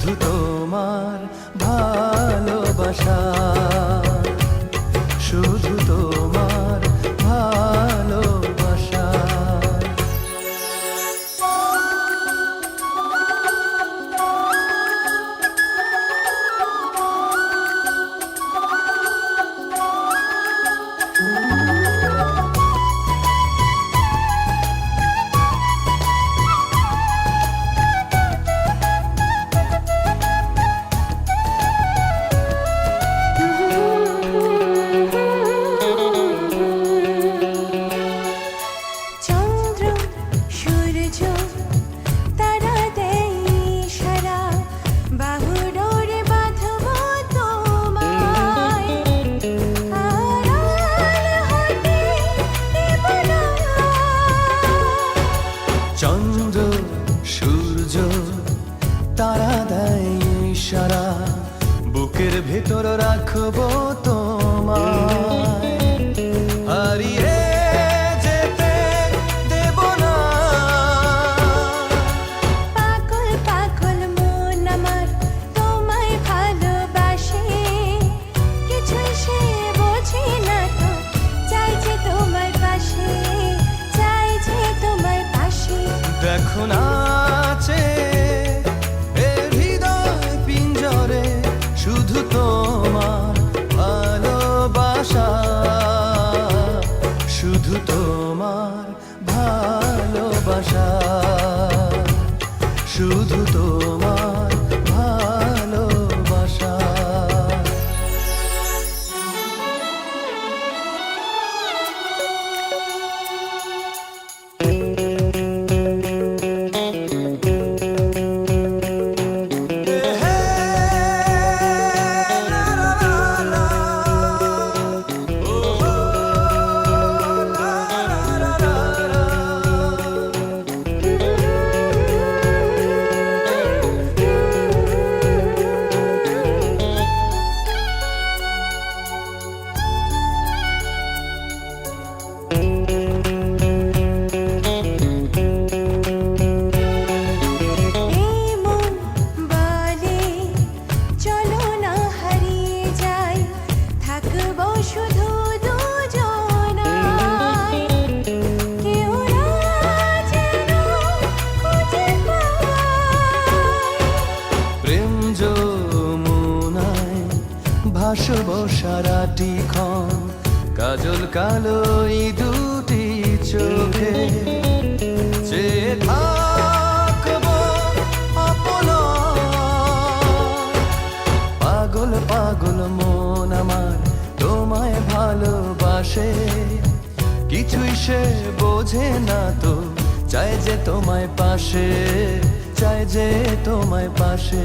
শুধু তোমার ভালোবাসা। বুকের ভেতর রাখব তোমায়। ভাসব সারাটি ক্ষণ। কাজল কালো দুটি চোখে। যে থাকব। পাগল পাগল মন আমার তোমায় ভালোবাসে। কিছুই সে বোঝে না তো চাই যে তোমায় পাশে চাই যে তোমায় পাশে।